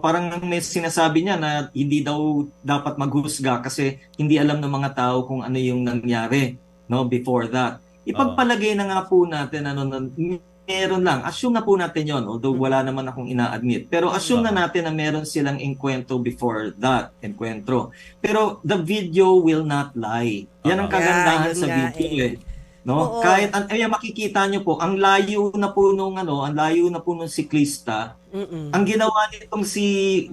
parang may sinasabi niya na hindi daw dapat maghusga kasi hindi alam ng mga tao kung ano yung nangyari no before that. Ipagpalagay na nga po natin ano na meron lang. Assume na po natin yon although wala naman akong ina-admit. Pero assume na natin na meron silang enkwentro before that, enkwentro. Pero the video will not lie. Yan ang kagandahan Yeah, sa video eh. Eh. No? Oo. Kahit an ay makikita nyo po, ang layo na po nung ano, ang layo na po nung siklista, Mm-mm. ang ginawa nitong si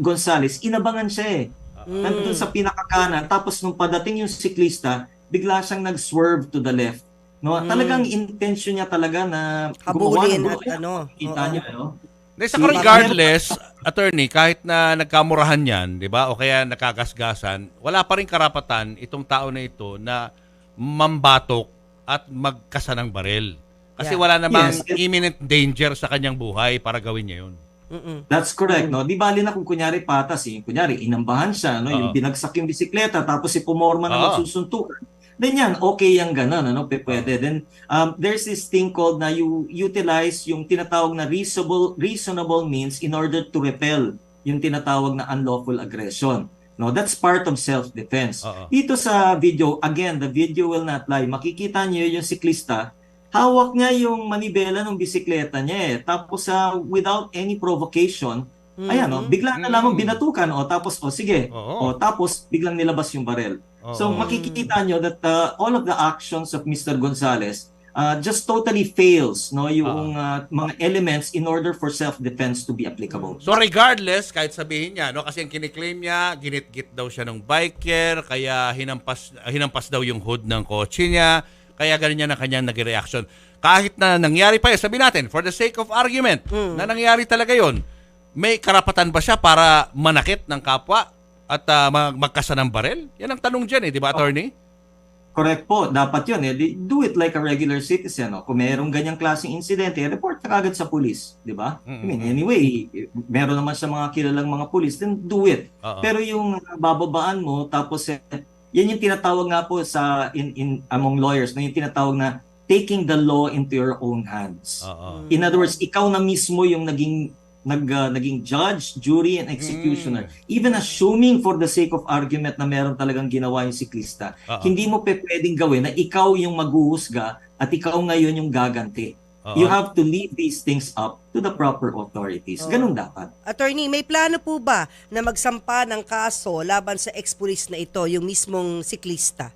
Gonzales, inabangan siya eh. Mm. Nandun sa pinakakanan, tapos nung padating yung siklista, bigla siyang nag-swerve to the left. No, Mm. talagang intention niya talaga na Habulin gumawa ng at ano. Kita niyo, no? Hindi, sa Si- regardless, attorney, kahit na nagkamurahan yan, di ba, o kaya nakagasgasan, wala pa rin karapatan itong tao na ito na mambatok at magkasa ng barel. Kasi Yeah. wala namang Yes. imminent danger sa kanyang buhay para gawin niya yun. Mm-mm. That's correct, no? Di bali na kung kunyari patas, eh. kunyari inambahan siya, no? Yung Oo. binagsak yung bisikleta, tapos si pumorma na magsusuntukan. Then yan, okay yung ganun, ano? P- Pwede. Then, um, there's this thing called na you utilize yung tinatawag na reasonable, reasonable means in order to repel yung tinatawag na unlawful aggression. No, that's part of self-defense. Oo. Dito sa video, again, the video will not lie. Makikita niyo yung siklista, hawak niya yung manibela ng bisikleta niya eh. Tapos sa without any provocation, ayan oh, bigla na lamang Mm. binatukan oh, tapos oh sige. Oo. Oh, tapos biglang nilabas yung barel. So Oo. makikita nyo that uh, all of the actions of Mr. Gonzales uh, just totally fails no yung uh, mga elements in order for self-defense to be applicable. So regardless, kahit sabihin niya, no, kasi ang kiniklaim niya, ginit-git daw siya ng biker, kaya hinampas hinampas daw yung hood ng kotse niya, kaya ganyan ang kanyang nag-reaction. Kahit na nangyari pa yun, sabi natin, for the sake of argument, na nangyari talaga yon may karapatan ba siya para manakit ng kapwa at ah, mag- magkasa ng barel? Yan ang tanong dyan eh, di ba, attorney? Correct po, dapat yun. Eh. Do it like a regular citizen. No? Kung mayroong ganyang klaseng insidente, report ka agad sa police. Di ba? I mean, anyway, meron naman sa mga kilalang mga police, then do it. Oo. Pero yung uh, bababaan mo, tapos eh, yan yung tinatawag nga po sa in, in among lawyers, no? yung tinatawag na taking the law into your own hands. Oo. In other words, ikaw na mismo yung naging nag uh, naging judge, jury and executioner. Even assuming for the sake of argument na meron talagang ginawa yung siklista, Oo. hindi mo pe pwedeng gawin na ikaw yung maghuhusga at ikaw ngayon yung gaganti. Oo. You have to leave these things up to the proper authorities. Oo. Ganun dapat. Attorney, may plano po ba na magsampa ng kaso laban sa ex-police na ito, yung mismong siklista?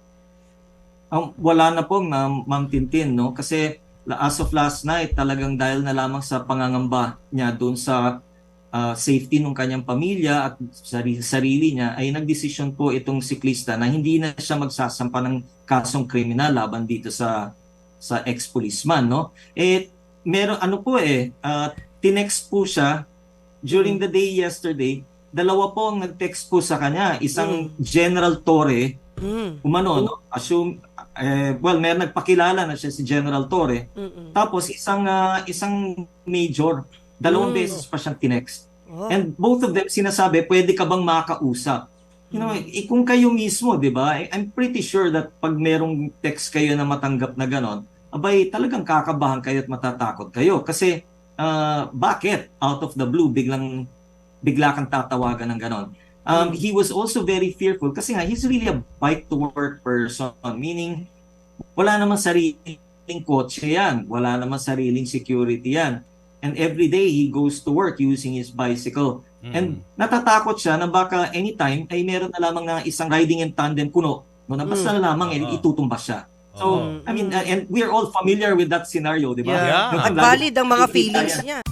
Ang wala na po ma'am, ma'am Tintin no kasi as of last night talagang dahil na lamang sa pangangamba niya doon sa ah, safety ng kanyang pamilya at sarili, sarili niya ay nagdesisyon po itong siklista na hindi na siya magsasampa ng kasong kriminal laban dito sa sa ex-policeman no eh meron ano po eh ah, tinext po siya during the day yesterday dalawa po ang nag-text po sa kanya isang General Torre Mm. umano, no? assume, eh, well, may nagpakilala na siya si General Torre. Mm-mm. Tapos isang ah, isang major, dalawang Mm. beses pa siyang tinext. Oh. And both of them sinasabi, pwede ka bang makausap? You know, eh, kung kayo mismo, di ba, eh, I'm pretty sure that pag merong text kayo na matanggap na ganon, abay, talagang kakabahan kayo at matatakot kayo. Kasi, ah, bakit? Out of the blue, biglang, bigla kang tatawagan ng ganon. Um, he was also very fearful kasi nga, he's really a bike-to-work person. Meaning, wala naman sariling kotse yan. Wala naman sariling security yan. And every day, he goes to work using his bicycle. Mm. And natatakot siya na baka anytime ay meron na lamang na isang riding in tandem kuno. No, na basta na lamang eh, Oo. itutumba siya. So, Oo. I mean, uh, and we are all familiar with that scenario, di ba? Yeah. Yeah. At valid ang mga feelings niya.